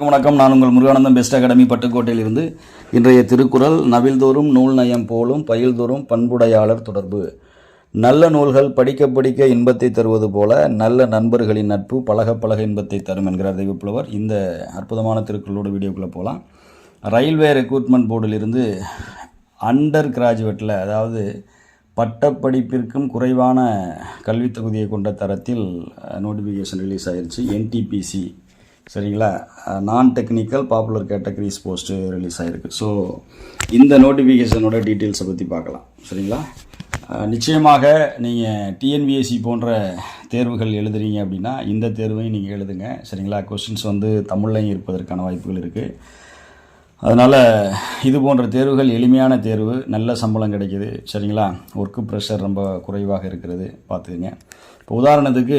வணக்கம். நான் உங்கள் முருகானந்தம் பெஸ்ட் அகாடமி பட்டுக்கோட்டையிலிருந்து இன்றைய திருக்குறள் நவில்தோறும் நூல் நயம் போலும் பயில்தோறும் பண்புடையாளர் தொடர்பு. நல்ல நூல்கள் படிக்க படிக்க இன்பத்தை தருவது போல நல்ல நண்பர்களின் நட்பு பழக பழக இன்பத்தை தரும் என்கிறார் தெய்வப்புலவர் இந்த அற்புதமான திருக்குறளோட வீடியோக்குள்ளே போகலாம் ரயில்வே ரெக்ரூட்மெண்ட் போர்டிலிருந்து அண்டர் கிராஜுவேட்டில் அதாவது பட்டப்படிப்பிற்கும் குறைவான கல்வித் தகுதியை கொண்ட தரத்தில் நோட்டிஃபிகேஷன் ரிலீஸ் ஆயிடுச்சு என்டிபிசி சரிங்களா? நான் technical popular categories post release ஆகிருக்கு ஸோ இந்த நோட்டிஃபிகேஷனோட டீட்டெயில்ஸை பற்றி பார்க்கலாம். சரிங்களா? நிச்சயமாக நீங்கள் டிஎன்பிஎஸ்சி போன்ற தேர்வுகள் எழுதுறீங்க அப்படின்னா இந்த தேர்வையும் நீங்கள் எழுதுங்க. சரிங்களா? கொஸ்டின்ஸ் வந்து தமிழ்லையும் இருப்பதற்கான வாய்ப்புகள் இருக்குது அதனால் இது போன்ற தேர்வுகள் எளிமையான தேர்வு நல்ல சம்பளம் கிடைக்கிது. சரிங்களா? ஒர்க்கு ப்ரெஷர் ரொம்ப குறைவாக இருக்கிறது. பார்த்துக்குங்க. இப்போ உதாரணத்துக்கு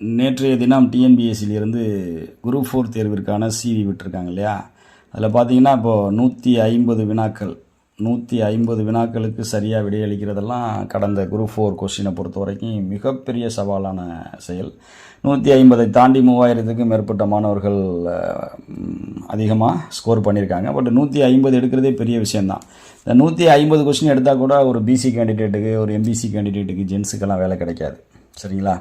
நேற்றைய தினம் டிஎன்பிஎஸ்சியிலிருந்து குரூப் ஃபோர் தேர்விற்கான சிவி விட்டுருக்காங்க இல்லையா? அதில் பார்த்தீங்கன்னா இப்போது நூற்றி ஐம்பது வினாக்கள் நூற்றி ஐம்பது வினாக்களுக்கு சரியாக விடையளிக்கிறதெல்லாம் கடந்த குரூப் ஃபோர் கொஸ்டினை பொறுத்த வரைக்கும் மிகப்பெரிய சவாலான செயல். நூற்றி ஐம்பதை தாண்டி மூவாயிரத்துக்கும் மேற்பட்ட மாணவர்கள் அதிகமாக ஸ்கோர் பண்ணியிருக்காங்க. பட் நூற்றி ஐம்பது எடுக்கிறதே பெரிய விஷயந்தான் இந்த நூற்றி ஐம்பது கொஸ்டின் எடுத்தால் கூட ஒரு பிசி கேண்டிடேட்டுக்கு ஒரு எம்பிசி கேண்டிடேட்டுக்கு ஜென்ஸுக்கெல்லாம் வேலை கிடைக்காது. சரிங்களா?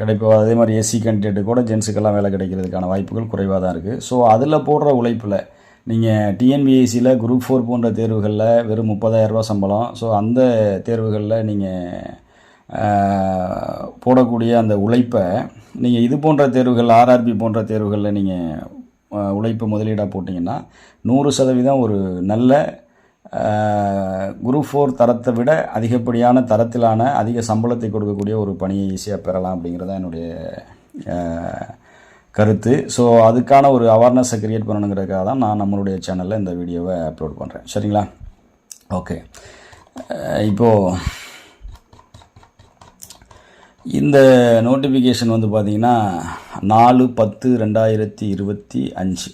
கிடைப்போ அதே மாதிரி எஸ்சி கேண்டிடேட்டு கூட ஜென்ஸுக்கெல்லாம் வேலை கிடைக்கிறதுக்கான வாய்ப்புகள் குறைவாக தான் இருக்குது ஸோ அதில் போடுற உழைப்பில் நீங்கள் டிஎன்பிஎஸ்சியில் குரூப் ஃபோர் போன்ற தேர்வுகளில் வெறும் முப்பதாயிரரூபா சம்பளம். ஸோ அந்த தேர்வுகளில் நீங்கள் போடக்கூடிய அந்த உழைப்பை நீங்கள் இது போன்ற தேர்வுகள் ஆர்ஆர்பி போன்ற தேர்வுகளில் நீங்கள் உழைப்பை முதலீடாக போட்டிங்கன்னா நூறு சதவீதம் ஒரு நல்ல குரூப் ஃபோர் தரத்தை விட அதிகப்படியான தரத்திலான அதிக சம்பளத்தை கொடுக்கக்கூடிய ஒரு பணியை ஈஸியாக பெறலாம் அப்படிங்கிறதான் என்னுடைய கருத்து. ஸோ அதுக்கான ஒரு அவேர்னஸை க்ரியேட் பண்ணணுங்கிறதுக்காக தான் நான் நம்மளுடைய சேனலில் இந்த வீடியோவை அப்லோட் பண்ணுறேன் சரிங்களா? ஓகே இப்போது இந்த நோட்டிஃபிகேஷன் வந்து பார்த்தீங்கன்னா நாலு பத்து ரெண்டாயிரத்தி இருபத்தி அஞ்சு.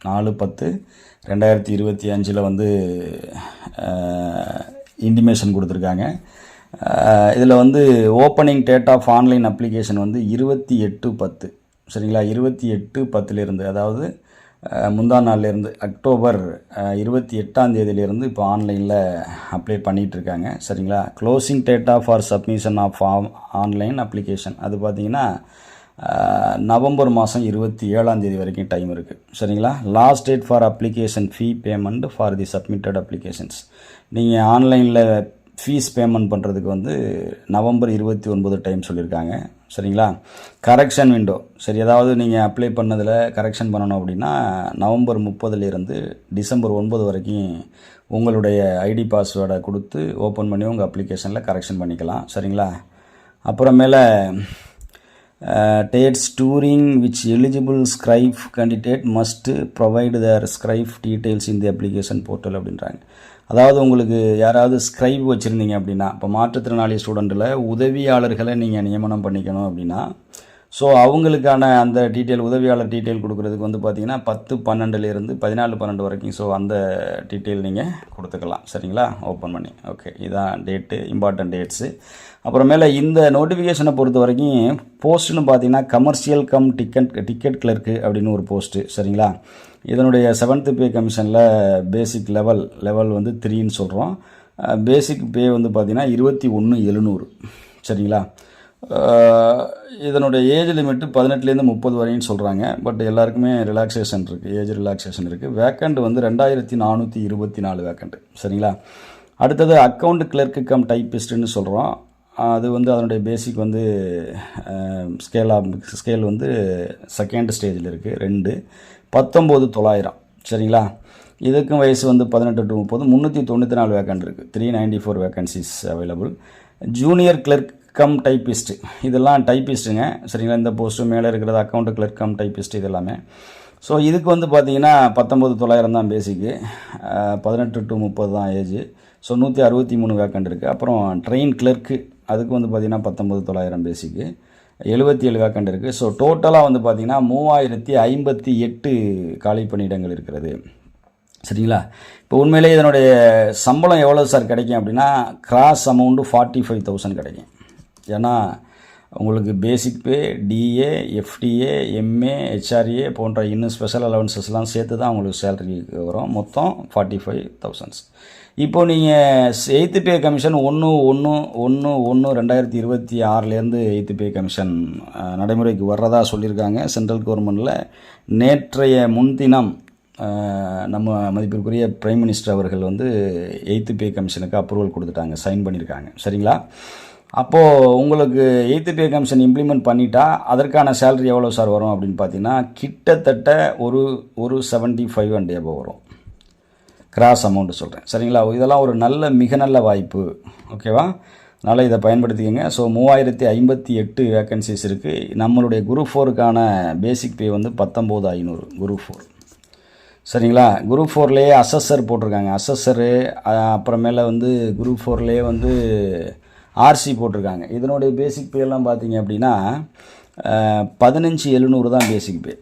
நாலு பத்து ரெண்டாயிரத்தி இருபத்தி அஞ்சில் வந்து இன்டிமேஷன் கொடுத்துருக்காங்க. இதில் வந்து opening date of online application வந்து இருபத்தி எட்டு பத்து. சரிங்களா? இருபத்தி எட்டு பத்துலேருந்து அதாவது முந்தா நாள்லேருந்து அக்டோபர் இருபத்தி எட்டாம் தேதியிலேருந்து இப்போ ஆன்லைனில் அப்ளை பண்ணிகிட்ருக்காங்க சரிங்களா? Closing date for submission of online application அது பார்த்தீங்கன்னா நவம்பர் மாதம் இருபத்தி ஏழாம் தேதி வரைக்கும் டைம் இருக்குது சரிங்களா? Last date for application fee payment for the submitted applications நீங்கள் ஆன்லைனில் ஃபீஸ் பேமெண்ட் பண்ணுறதுக்கு வந்து நவம்பர் இருபத்தி ஒன்பது டைம் சொல்லியிருக்காங்க சரிங்களா? கரெக்ஷன் விண்டோ சரி ஏதாவது நீங்கள் அப்ளை பண்ணதில் கரெக்ஷன் பண்ணணும் அப்படின்னா நவம்பர் முப்பதுலேருந்து டிசம்பர் ஒன்பது வரைக்கும் உங்களுடைய ஐடி பாஸ்வேர்டை கொடுத்து ஓப்பன் பண்ணி உங்கள் அப்ளிகேஷனில் கரெக்ஷன் பண்ணிக்கலாம். சரிங்களா? அப்புறமேல dates during which eligible scribe candidate must provide their scribe details இந்த அப்ளிகேஷன் போர்ட்டல் அப்படின்றாங்க. அதாவது உங்களுக்கு யாராவது ஸ்கிரைப் வச்சுருந்தீங்க அப்படின்னா இப்போ மாற்றுத்திறனாளி ஸ்டூடெண்ட்டில் உதவியாளர்களை நீங்கள் நியமனம் பண்ணிக்கணும் அப்படின்னா ஸோ அவங்களுக்கான அந்த டீட்டெயில் உதவியாளர் டீட்டெயில் கொடுக்குறதுக்கு வந்து பார்த்தீங்கன்னா பத்து பன்னெண்டுலேருந்து பதினாலு பன்னெண்டு வரைக்கும் ஸோ அந்த டீட்டெயில் நீங்கள் கொடுத்துக்கலாம். சரிங்களா? ஓப்பன் பண்ணி. ஓகே இதான் டேட்டு இம்பார்ட்டன்ட் டேட்ஸு அப்புறமேல இந்த நோட்டிஃபிகேஷனை பொறுத்த வரைக்கும் போஸ்ட்டுன்னு பார்த்தீங்கன்னா commercial cum ticket ticket clerk அப்படின்னு ஒரு போஸ்ட்டு சரிங்களா? இதனுடைய செவன்த்து பே கமிஷனில் பேசிக் லெவல் லெவல் வந்து த்ரீன்னு சொல்கிறோம் பேசிக் uh, பே வந்து பார்த்திங்கன்னா இருபத்தி ஒன்று எழுநூறு. சரிங்களா? இதனுடைய ஏஜ் லிமிட்டு பதினெட்டுலேருந்து முப்பது வரையும் சொல்கிறாங்க பட் எல்லாருக்குமே ரிலாக்ஸேஷன் இருக்குது ஏஜ் ரிலாக்ஸேஷன் இருக்குது வேக்கண்ட் வந்து ரெண்டாயிரத்தி நானூற்றி இருபத்தி நாலு வேக்கண்ட் சரிங்களா? அடுத்தது அக்கௌண்ட் கிளர்க்கு கம் டைப்பிஸ்ட்டுன்னு சொல்கிறோம் அது வந்து அதனுடைய பேசிக் வந்து ஸ்கேல் ஸ்கேல் வந்து செகண்ட் ஸ்டேஜில் இருக்குது ரெண்டு. பத்தொம்போது தொள்ளாயிரம். சரிங்களா? இதுக்கும் வயசு வந்து பதினெட்டு டு முப்பது. முந்நூற்றி தொண்ணூற்றி நாலு வேக்கண்ட் இருக்குது three ninety four vacancies available junior clerk cum typist இதெல்லாம் டைப்பிஸ்ட்டுங்க. சரிங்களா? இந்த போஸ்ட்டு மேலே இருக்கிறது அக்கௌண்ட்டு கிளர்க் கம் டைப்பிஸ்ட் இது எல்லாமே ஸோ இதுக்கு வந்து பார்த்தீங்கன்னா பத்தொம்பது தொள்ளாயிரம் தான் பேசிக்கு பதினெட்டு டு முப்பது தான் ஏஜ் ஸோ நூற்றி அறுபத்தி மூணு வேக்கண்ட் இருக்குது அப்புறம் ட்ரெயின் கிளர்க்கு அதுக்கு வந்து பார்த்தீங்கன்னா பத்தொம்பது தொள்ளாயிரம் பேசிக்கு எழுபத்தி ஏழு வேக்கண்ட் இருக்குது ஸோ டோட்டலாக வந்து பார்த்திங்கன்னா மூவாயிரத்தி ஐம்பத்தி எட்டு காலி பணியிடங்கள் இருக்கிறது. சரிங்களா? இப்போ உண்மையிலேயே இதனுடைய சம்பளம் எவ்வளோ சார் கிடைக்கும் அப்படின்னா gross amount forty five thousand கிடைக்கும். ஏன்னா உங்களுக்கு basic pay DA FDA MA HRA போன்ற இன்னும் ஸ்பெஷல் அலவன்சஸ்லாம் சேர்த்து தான் உங்களுக்கு சேலரி வரும். மொத்தம் ஃபார்ட்டி ஃபைவ் தௌசண்ட்ஸ் இப்போது நீங்கள் எய்த்து பே கமிஷன் ஒன்று ஒன்று ஒன்று ஒன்று ரெண்டாயிரத்தி இருபத்தி ஆறுலேருந்து எய்த்து பே கமிஷன் நடைமுறைக்கு வர்றதா சொல்லியிருக்காங்க. சென்ட்ரல் கவர்மெண்ட்டில் நேற்றைய முன்தினம் நம்ம மதிப்பிற்குரிய பிரைம் மினிஸ்டர் அவர்கள் வந்து எய்த்து பே கமிஷனுக்கு அப்ரூவல் கொடுத்துட்டாங்க சைன் பண்ணியிருக்காங்க. சரிங்களா? அப்போது உங்களுக்கு எய்த்து பே கமிஷன் இம்ப்ளிமெண்ட் பண்ணிட்டா அதற்கான சேலரி எவ்வளோ சார் வரும் அப்படின்னு பார்த்தீங்கன்னா கிட்டத்தட்ட ஒரு ஒரு செவன்ட்டி ஃபைவ் அண்ட் எபோ வரும். கிராஸ் அமௌண்ட்டு சொல்கிறேன் சரிங்களா? இதெல்லாம் ஒரு நல்ல மிக நல்ல வாய்ப்பு. ஓகேவா அதனால் இதை பயன்படுத்திக்கங்க. ஸோ மூவாயிரத்தி ஐம்பத்தி எட்டு வேக்கன்சிஸ் இருக்குது நம்மளுடைய குரூப் ஃபோருக்கான பேசிக் பே வந்து பத்தொம்போது ஐநூறு குரூப் ஃபோர் சரிங்களா? குரூப் ஃபோர்லேயே அசஸர் போட்டிருக்காங்க. அசஸரு அப்புறமேல வந்து குரூப் ஃபோர்லேயே வந்து ஆர்சி போட்டிருக்காங்க. இதனுடைய பேசிக் பேலாம் பார்த்தீங்க அப்படின்னா பதினஞ்சு எழுநூறு தான் பேசிக் பே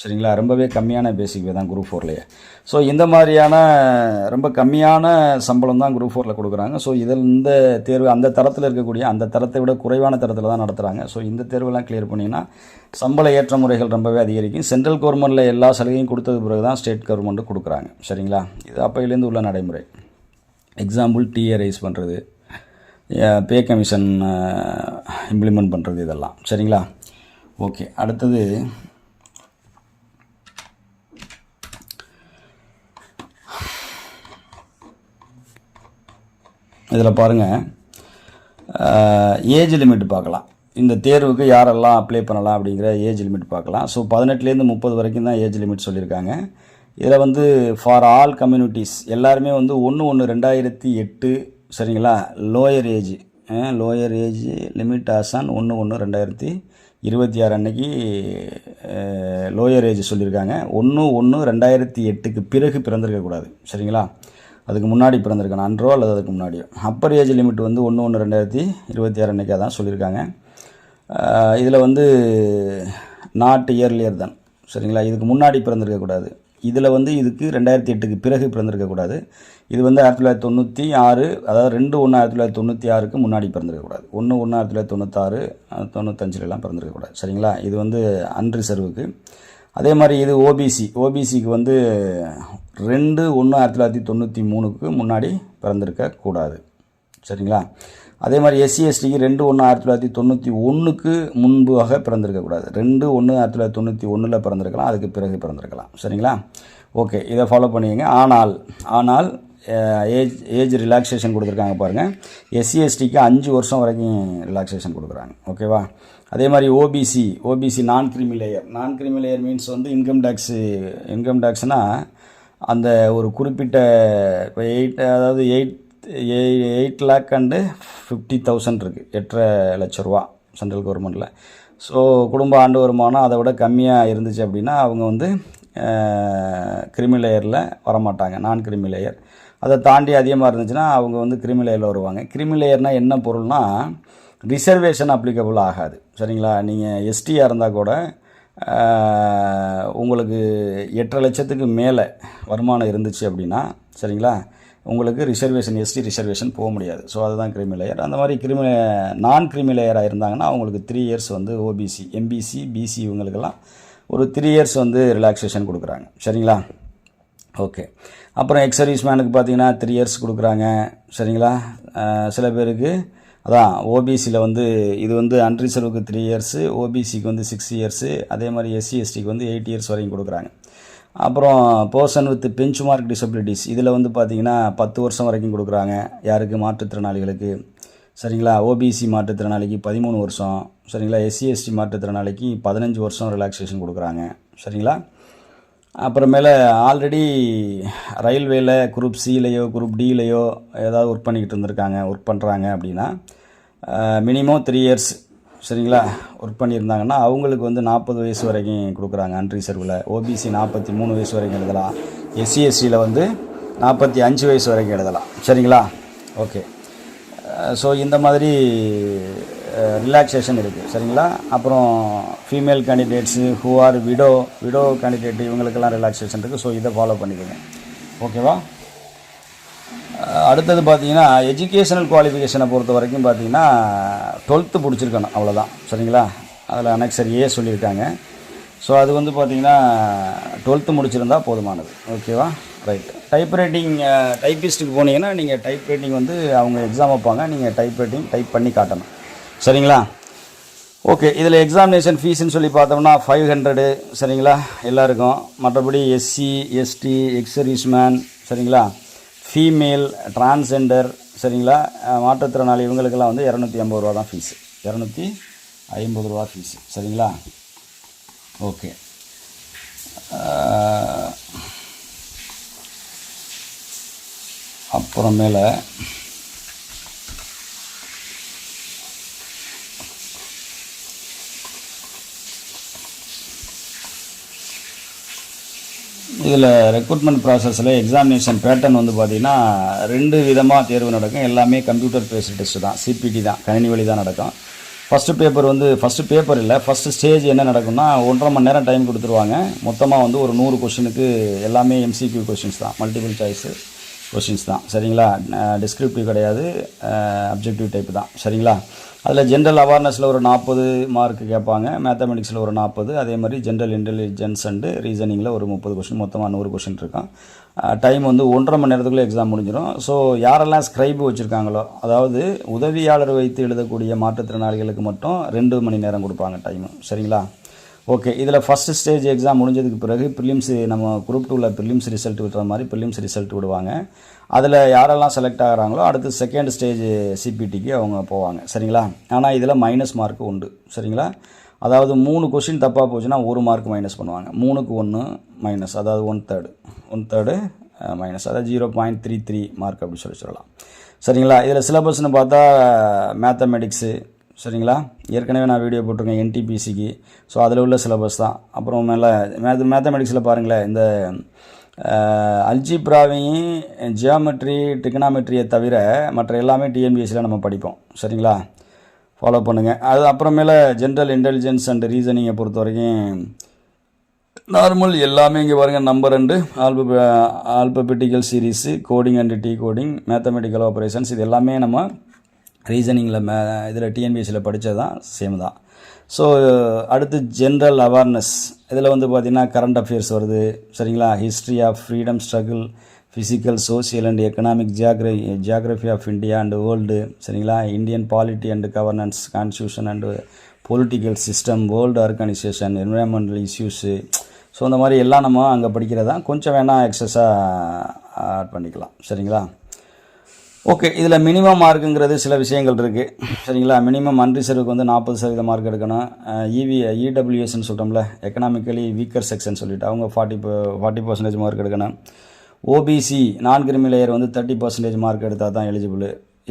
சரிங்களா? ரொம்பவே கம்மியான பேசிக் பே தான் குரூப் ஃபோர்லேயே ஸோ இந்த மாதிரியான ரொம்ப கம்மியான சம்பளம் தான் குரூப் ஃபோரில் கொடுக்குறாங்க. ஸோ இதில் இந்த தேர்வு அந்த தரத்தில் இருக்கக்கூடிய அந்த தரத்தை விட குறைவான தரத்தில் தான் நடத்துகிறாங்க ஸோ இந்த தேர்வெல்லாம் கிளியர் பண்ணிங்கன்னா சம்பள ஏற்ற முறைகள் ரொம்பவே அதிகரிக்கும். சென்ட்ரல் கவர்மெண்ட்டில் எல்லா சலுகையும் கொடுத்தது பிறகு தான் ஸ்டேட் கவர்மெண்ட்டு கொடுக்குறாங்க. சரிங்களா? இது அப்போயிலேருந்து உள்ள நடைமுறை. எக்ஸாம்பிள் டிஏ ரைஸ் பண்ணுறது பே கமிஷன் இம்ப்ளிமெண்ட் பண்ணுறது இதெல்லாம். சரிங்களா? ஓகே அடுத்தது. இதில் பாருங்கள் ஏஜ் லிமிட் பார்க்கலாம். இந்த தேர்வுக்கு யாரெல்லாம் அப்ளை பண்ணலாம் அப்படிங்கிற ஏஜ் லிமிட் பார்க்கலாம். ஸோ பதினெட்டுலேருந்து முப்பது வரைக்கும் தான் ஏஜ் லிமிட் சொல்லியிருக்காங்க. இதில் வந்து ஃபார் ஆல் கம்யூனிட்டிஸ் எல்லாருமே வந்து ஒன்று ஒன்று ரெண்டாயிரத்தி எட்டு சரிங்களா? Lower age lower age limit ஆசான் ஒன்று ஒன்று ரெண்டாயிரத்தி இருபத்தி ஆறு அன்னைக்கு லோயர் ஏஜ் சொல்லியிருக்காங்க. ஒன்று ஒன்று ரெண்டாயிரத்தி எட்டுக்கு பிறகு பிறந்திருக்கக்கூடாது சரிங்களா? அதுக்கு முன்னாடி பிறந்திருக்கணும். அன்றோ அல்லது அதுக்கு முன்னாடியோ. அப்பர் ஏஜ் லிமிட் வந்து ஒன்று ஒன்று ரெண்டாயிரத்தி இருபத்தி ஆறு அன்றைக்கி தான் சொல்லியிருக்காங்க. இதில் வந்து நாட் இயர்லியர் தான் சரிங்களா? இதுக்கு முன்னாடி பிறந்திருக்கக்கூடாது இதில் வந்து இதுக்கு ரெண்டாயிரத்தி எட்டுக்கு பிறகு பிறந்திருக்கக்கூடாது இது வந்து ஆயிரத்தி தொள்ளாயிரத்தி தொண்ணூற்றி ஆறு அதாவது ரெண்டு ஒன்று ஆயிரத்தி தொள்ளாயிரத்தி தொண்ணூற்றி ஆறுக்கு முன்னாடி பிறந்திருக்கக்கூடாது ஒன்று ஒன்று ஆயிரத்தி தொள்ளாயிரத்தி தொண்ணூத்தாறு தொண்ணூத்தஞ்சிலலாம் பிறந்திருக்கக்கூடாது சரிங்களா? இது வந்து அன்ரிசர்வுக்கு அதே மாதிரி இது ஓபிசி ஓபிசிக்கு வந்து ரெண்டு ஒன்று ஆயிரத்தி தொள்ளாயிரத்தி தொண்ணூற்றி மூணுக்கு முன்னாடி பிறந்திருக்கக்கூடாது சரிங்களா? அதே மாதிரி எஸ்சி எஸ்டிக்கு ரெண்டு ஒன்று ஆயிரத்தி தொள்ளாயிரத்தி தொண்ணூற்றி ஒன்றுக்கு முன்பாக பிறந்திருக்கக்கூடாது ரெண்டு ஒன்று ஆயிரத்தி தொள்ளாயிரத்தி தொண்ணூற்றி ஒன்றில் பிறந்திருக்கலாம் அதுக்கு பிறகு பிறந்திருக்கலாம். சரிங்களா? ஓகே இதை ஃபாலோ பண்ணிக்கங்க. ஆனால் ஆனால் ஏஜ் ஏஜ் ரிலாக்ஸேஷன் கொடுத்துருக்காங்க பாருங்கள் எஸ்சி எஸ்டிக்கு அஞ்சு வருஷம் வரைக்கும் ரிலாக்ஸேஷன் கொடுக்குறாங்க. ஓகேவா அதே மாதிரி OBC OBC non creamy layer non creamy layer means வந்து இன்கம் டேக்ஸு இன்கம் டேக்ஸ்னால் அந்த ஒரு குறிப்பிட்ட இப்போ எயிட் அதாவது eight eight lakh and fifty thousand இருக்குது எட்டரை லட்ச ரூபா சென்ட்ரல் கவர்மெண்ட்டில் ஸோ குடும்ப ஆண்டு வருமானம் அதை விட கம்மியாக இருந்துச்சு அப்படின்னா அவங்க வந்து கிரிமி லேயரில் வரமாட்டாங்க. நான் கிரிமி லேயர் அதை தாண்டி அதிகமாக இருந்துச்சுன்னா அவங்க வந்து கிரிமி லேயரில் வருவாங்க. கிரிமி லேயர்னால் என்ன பொருள்னால் ரிசர்வேஷன் அப்ளிகபிள் ஆகாது. சரிங்களா? நீங்கள் எஸ்டியாக இருந்தால் கூட உங்களுக்கு எட்டரை லட்சத்துக்கு மேலே வருமானம் இருந்துச்சு அப்படின்னா சரிங்களா? உங்களுக்கு ரிசர்வேஷன் எஸ்டி ரிசர்வேஷன் போக முடியாது. ஸோ அதுதான் கிரிமி லேயர். அந்த மாதிரி கிரிமி நான் கிரிமி லேயராக இருந்தாங்கன்னா அவங்களுக்கு த்ரீ இயர்ஸ் வந்து ஓபிசி எம்பிசி பிசி இவங்களுக்கெல்லாம் ஒரு த்ரீ இயர்ஸ் வந்து ரிலாக்ஸேஷன் கொடுக்குறாங்க. சரிங்களா? ஓகே அப்புறம் எக்ஸ் சர்வீஸ் மேனுக்கு பார்த்தீங்கன்னா த்ரீ இயர்ஸ் கொடுக்குறாங்க. சரிங்களா? சில பேருக்கு அதான் ஓபிசியில் வந்து இது வந்து அன்ரிசர்வுக்கு த்ரீ இயர்ஸு ஓபிசிக்கு வந்து சிக்ஸ் இயர்ஸு அதே மாதிரி எஸ்சி எஸ்டிக்கு வந்து எயிட் இயர்ஸ் வரைக்கும் கொடுக்குறாங்க. அப்புறம் person with benchmark disabilities இதில் வந்து பார்த்தீங்கன்னா பத்து வருஷம் வரைக்கும் கொடுக்குறாங்க. யாருக்கு? மாற்றுத்திறனாளிகளுக்கு. சரிங்களா? ஓபிசி மாற்றுத்திறனாளிக்கு பதிமூணு வருஷம். சரிங்களா? எஸ்சி எஸ்டி மாற்றுத்திறனாளிக்கு பதினஞ்சு வருஷம் ரிலாக்ஸேஷன் கொடுக்குறாங்க. சரிங்களா? அப்புறமேல ஆல்ரெடி ரயில்வேல குரூப் சிலேயோ குரூப் டிலேயோ ஏதாவது ஒர்க் பண்ணிக்கிட்டு இருந்திருக்காங்க ஒர்க் பண்ணுறாங்க அப்படின்னா மினிமம் த்ரீ இயர்ஸ் சரிங்களா ஒர்க் பண்ணியிருந்தாங்கன்னா அவங்களுக்கு வந்து நாற்பது வயசு வரைக்கும் கொடுக்குறாங்க அன்ரிசர்வில் ஓபிசி நாற்பத்தி மூணு வயசு வரைக்கும் எழுதலாம். எஸ்சி எஸ்சியில் வந்து நாற்பத்தி அஞ்சு வயசு வரைக்கும் எழுதலாம். சரிங்களா? ஓகே ஸோ இந்த மாதிரி ரிலாக்ஸேஷன் இருக்குது சரிங்களா? அப்புறம் female candidates who are widow widow candidate இவங்களுக்கெல்லாம் ரிலாக்ஸேஷன் இருக்குது ஸோ இதை ஃபாலோ பண்ணிக்கோங்க. ஓகேவா அடுத்தது பார்த்தீங்கன்னா எஜுகேஷனல் குவாலிஃபிகேஷனை பொறுத்த வரைக்கும் பார்த்தீங்கன்னா டுவெல்த்து பிடிச்சிருக்கணும் அவ்வளோதான் சரிங்களா? அதில் அனெக்சர் ஏ சொல்லியிருக்காங்க. ஸோ அது வந்து பார்த்தீங்கன்னா டுவெல்த்து முடிச்சிருந்தா போதுமானது. ஓகேவா ரைட் டைப் ரைட்டிங் டைப்பிஸ்ட்டுக்கு போனீங்கன்னா நீங்கள் டைப் ரைட்டிங் வந்து அவங்க எக்ஸாம் வைப்பாங்க நீங்கள் டைப் ரைட்டிங் டைப் பண்ணி காட்டணும். சரிங்களா? ஓகே இதில் எக்ஸாமினேஷன் ஃபீஸ்னு சொல்லி பார்த்தோம்னா ஃபைவ் ஹண்ட்ரடு சரிங்களா? எல்லாருக்கும். மற்றபடி எஸ்சி எஸ்டி எக்ஸர்வீஸ்மேன் சரிங்களா? ஃபீமேல் டிரான்ஸெண்டர் சரிங்களா? மாற்றுத்திறனாளி இவங்களுக்கெல்லாம் வந்து இரநூத்தி ஐம்பது ரூபா தான் ஃபீஸு இரநூத்தி ஐம்பது ரூபா ஃபீஸு சரிங்களா? ஓகே அஹ் அப்புறமேல இதில் ரெக்ரூட்மெண்ட் ப்ராசஸில் எக்ஸாமினேஷன் பேட்டர்ன் வந்து பார்த்திங்கன்னா ரெண்டு விதமாக தேர்வு நடக்கும். எல்லாமே கம்ப்யூட்டர் பேஸ்டு டெஸ்ட் தான். சிபிடி தான். கணினி வழி தான் நடக்கும். ஃபஸ்ட்டு பேப்பர் வந்து ஃபஸ்ட்டு பேப்பர் இல்லை ஃபஸ்ட்டு ஸ்டேஜ் என்ன நடக்கும்னா ஒன்றரை மணி நேரம் டைம் கொடுத்துருவாங்க. மொத்தமாக வந்து ஒரு நூறு கொஷினுக்கு எல்லாமே எம்சிக்யூ கொஷின்ஸ் தான். மல்டிபிள் சாய்ஸு கொஷின்ஸ் தான். சரிங்களா? டிஸ்கிரிப்டிவ் கிடையாது. அப்ஜெக்டிவ் டைப் தான். சரிங்களா? அதில் ஜென்ரல் அவேர்னஸில் ஒரு நாற்பது மார்க் கேட்பாங்க. மேத்தமெட்டிக்ஸில் ஒரு நாற்பது அதே மாதிரி ஜென்ரல் இன்டெலிஜென்ஸ் அண்டு ரீசனிங்கில் ஒரு முப்பது கொஷின் மொத்தமாக நூறு கொஷின் இருக்கும் டைம் வந்து ஒன்றரை மணி நேரத்துக்குள்ளே எக்ஸாம் முடிஞ்சிடும் ஸோ யாரெல்லாம் ஸ்க்ரைப் வச்சுருக்காங்களோ அதாவது உதவியாளர் வைத்து எழுதக்கூடிய மாற்றுத்திறனாளிகளுக்கு மட்டும் ரெண்டு மணி நேரம் கொடுப்பாங்க டைமு சரிங்களா? ஓகே இதில் ஃபஸ்ட்டு ஸ்டேஜ் எக்ஸாம் முடிஞ்சதுக்கு பிறகு ப்ரிலிம்ஸ் நம்ம குரூப் டூவில் ப்ரிலிம்ஸ் ரிசல்ட் விட்டுற மாதிரி ப்ரிலிம்ஸ் ரிசல்ட் விடுவாங்க. அதில் யாரெல்லாம் செலக்ட் ஆகிறாங்களோ அடுத்து செகண்ட் ஸ்டேஜ் சிபிடிக்கு அவங்க போவாங்க. சரிங்களா? ஆனால் இதில் மைனஸ் மார்க் உண்டு. சரிங்களா? அதாவது மூணு கொஷின் தப்பாக போச்சுன்னா ஒரு மார்க் மைனஸ் பண்ணுவாங்க. மூணுக்கு ஒன்று மைனஸ் அதாவது one third one third minus அதாவது zero point three three mark அப்படின்னு சொல்லி சொல்லலாம். சரிங்களா? இதில் சிலபஸ்னு பார்த்தா மேத்தமெட்டிக்ஸு சரிங்களா? ஏற்கனவே நான் வீடியோ போட்டிருக்கேன் என்டிபிசிக்கு ஸோ அதில் உள்ள சிலபஸ் தான். அப்புறம் மேலே மேத் மேத்தமெட்டிக்ஸில் பாருங்களேன். இந்த அல்ஜிப்ராவையும் ஜியாமெட்ரி டிக்னாமெட்ரியை தவிர மற்ற எல்லாமே டிஎன்பிஎஸ்சியில் நம்ம படிப்போம். சரிங்களா? ஃபாலோ பண்ணுங்கள் அது அப்புறமேல ஜென்ரல் இன்டெலிஜென்ஸ் அண்ட் ரீசனிங்கை பொறுத்த வரைக்கும் நார்மல் எல்லாமே இங்கே பாருங்கள் number and alpha alphabetical series coding and decoding mathematical operations இது எல்லாமே நம்ம ரீசனிங்கில் மே இதில் டிஎன்பிஎஸ்சியில் படித்தது தான் சேம் தான். ஸோ அடுத்து ஜென்ரல் அவேர்னஸ் இதில் வந்து பார்த்திங்கன்னா கரண்ட் அஃபேர்ஸ் வருது. சரிங்களா? History of freedom struggle physical social and economic ஜியாகிர geography of India and world சரிங்களா? Indian polity and governance constitution and political system world organization environmental issues so இந்த மாதிரி எல்லாம் நம்ம அங்கே படிக்கிறதா கொஞ்சம் வேணால் எக்ஸஸாக ஆட் பண்ணிக்கலாம். சரிங்களா? ஓகே இதில் மினிமம் மார்க்குங்கிறது சில விஷயங்கள் இருக்குது சரிங்களா? மினிமம் அன்ரிசர்வுக்கு வந்து நாற்பது சதவீத மார்க் எடுக்கணும். இவி இடபிள்யூஎஸ்ன்னு சொல்கிறோம்ல எக்கனாமிக்கலி வீக்கர் செக்ஷன் சொல்லிட்டு அவங்க ஃபார்ட்டி ஃபார்ட்டி பர்சன்டேஜ் மார்க் எடுக்கணும். ஓபிசி நான் கிரிமி லேயர் வந்து தேர்ட்டி பர்சன்டேஜ் மார்க் எடுத்தால் தான் எலிஜிபிள்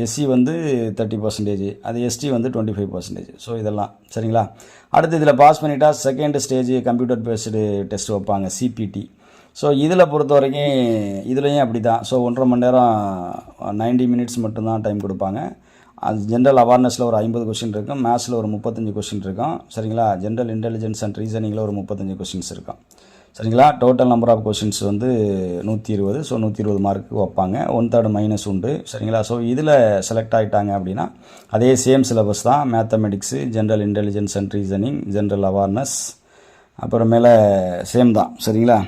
எஸ்சி வந்து தேர்ட்டி பர்சன்டேஜ் அது எஸ்டி வந்து டுவெண்ட்டி ஃபைவ் பர்சன்டேஜ் ஸோ இதெல்லாம். சரிங்களா? அடுத்து இதில் பாஸ் பண்ணிட்டா second stage computer based test வைப்பாங்க சிபிடி ஸோ இதில் பொறுத்த வரைக்கும் இதுலேயும் அப்படி தான் ஸோ ஒன்றரை மணி நேரம் நைன்டி மினிட்ஸ் மட்டும்தான் டைம் கொடுப்பாங்க. அது ஜென்ரல் அவேர்னஸில் ஒரு ஐம்பது கொஷின் இருக்கும். மேத்ஸில் ஒரு முப்பத்தஞ்சு கொஷின் இருக்கும். சரிங்களா? ஜென்ரல் இன்டெலிஜென்ஸ் அண்ட் ரீசனிங்கில் ஒரு முப்பத்தஞ்சு கொஷின்ஸ் இருக்கும். சரிங்களா? டோட்டல் நம்பர் ஆஃப் கொஷின்ஸ் வந்து நூற்றி இருபது. ஸோ நூற்றி இருபது மார்க்கு வைப்பாங்க. ஒன் தேர்டு மைனஸ் உண்டு. சரிங்களா? ஸோ இதில் செலக்ட் ஆகிட்டாங்க அப்படின்னா அதே சேம் சிலபஸ் தான். Mathematics general intelligence and reasoning general awareness அப்புறமேல சேம் தான். சரிங்களா?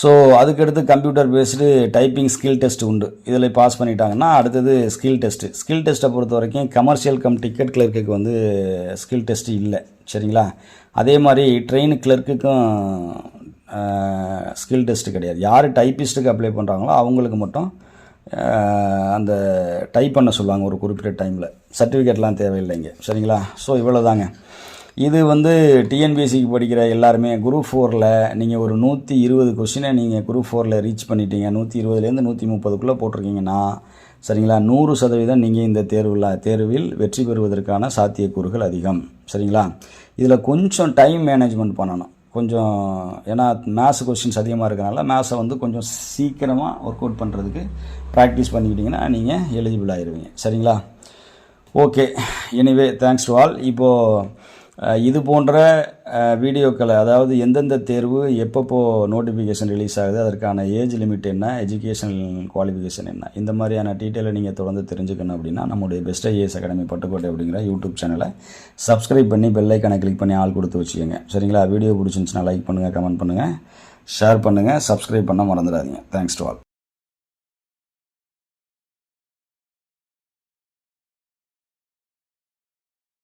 ஸோ அதுக்கடுத்து computer based typing skill test உண்டு. இதில் பாஸ் பண்ணிட்டாங்கன்னா அடுத்தது ஸ்கில் டெஸ்ட்டு ஸ்கில் டெஸ்ட்டை பொறுத்த வரைக்கும் கமர்ஷியல் கம் டிக்கெட் கிளர்க்குக்கு வந்து ஸ்கில் டெஸ்ட்டு இல்லை. சரிங்களா? அதே மாதிரி ட்ரெயின் கிளர்க்குக்கும் ஸ்கில் டெஸ்ட்டு கிடையாது. யார் டைப்பிஸ்ட்டுக்கு அப்ளை பண்ணுறாங்களோ அவங்களுக்கு மட்டும் அந்த டைப் பண்ண சொல்லுவாங்க ஒரு குறிப்பிட்ட டைமில் சர்டிஃபிகேட்லாம் தேவையில்லைங்க. சரிங்களா? ஸோ இவ்வளோ தாங்க இது வந்து டிஎன்பிஎஸ்சிக்கு படிக்கிற எல்லாருமே குரூப் ஃபோரில் நீங்கள் ஒரு நூற்றி இருபது கொஷினை நீங்கள் குரூப் ஃபோரில் ரீச் பண்ணிட்டீங்க. நூற்றி இருபதுலேருந்து நூற்றி முப்பதுக்குள்ளே போட்டிருக்கீங்கன்னா சரிங்களா? நூறு சதவீதம் நீங்கள் இந்த தேர்வில் தேர்வில் வெற்றி பெறுவதற்கான சாத்தியக்கூறுகள் அதிகம். சரிங்களா? இதில் கொஞ்சம் டைம் மேனேஜ்மெண்ட் பண்ணணும். கொஞ்சம் ஏன்னா மேத்ஸ் கொஸ்டின்ஸ் அதிகமாக இருக்கிறனால மேத்ஸை வந்து கொஞ்சம் சீக்கிரமாக ஒர்க் அவுட் பண்ணுறதுக்கு ப்ராக்டிஸ் பண்ணிக்கிட்டிங்கன்னா நீங்கள் எலிஜிபிள் ஆயிருவீங்க. சரிங்களா? Okay anyway thanks to all இப்போது இது போன்ற வீடியோக்களை அதாவது எந்தெந்த தேர்வு எப்பப்போ நோட்டிஃபிகேஷன் ரிலீஸ் ஆகுது அதற்கான ஏஜ் லிமிட் என்ன எஜுகேஷன் குவாலிஃபிகேஷன் என்ன இந்த மாதிரியான டீட்டெயிலை நீங்கள் தொடர்ந்து தெரிஞ்சுக்கணும் அப்படின்னா நம்முடைய பெஸ்ட் ஐஏஎஸ் அகாடமி பட்டுக்கோட்டை அப்படிங்கிற யூடியூப் சேனலை சப்ஸ்கிரைப் பண்ணி பெல்லைக்கான கிளிக் பண்ணி ஆள் கொடுத்து வச்சுக்கோங்க. சரிங்களா? வீடியோ பிடிச்சிருந்துச்சுன்னா லைக் பண்ணுங்கள் கமெண்ட் பண்ணுங்கள் ஷேர் பண்ணுங்கள் சப்ஸ்கிரைப் பண்ண மறந்துடாதீங்க. Thanks to all